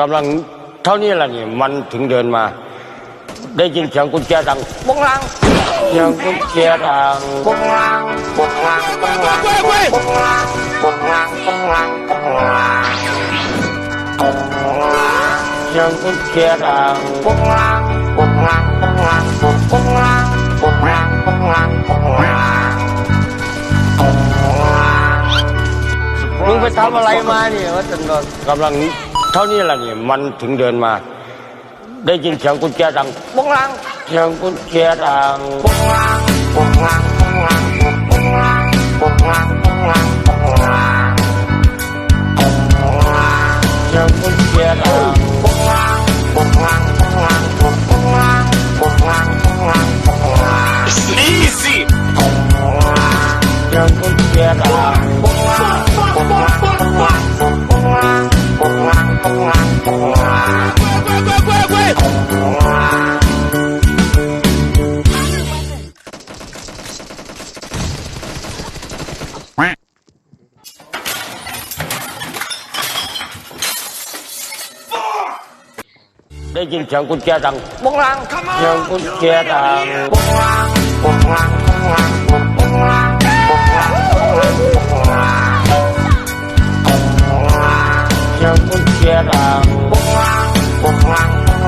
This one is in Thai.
กำลังเท่านี้แหละนี่มันถึงเดินมา ได้ยินเสียงกุญแจดังบงลังเสียงกุญแจดังบงลังบงลังบงลังบงลังบงลังบงลังบงลังเสียงกุญแจดังบงลังบงลังบงลังบงลังบงลังบงลังบงลังมึงไปทำอะไรมาเนี่ยวัดจันทร์กำลัง เท่านี้แหละนี่มันถึงเดินมา ได้ยินเสียงกุญแจดังปงลังเสียงกุญแจดังปงลังปงลังปงลังปง Đây chính trường quân chia tầng Bông lang Trường quân chia tầng Bông lang Bông lang na kuchera. Bong lang, bong lang.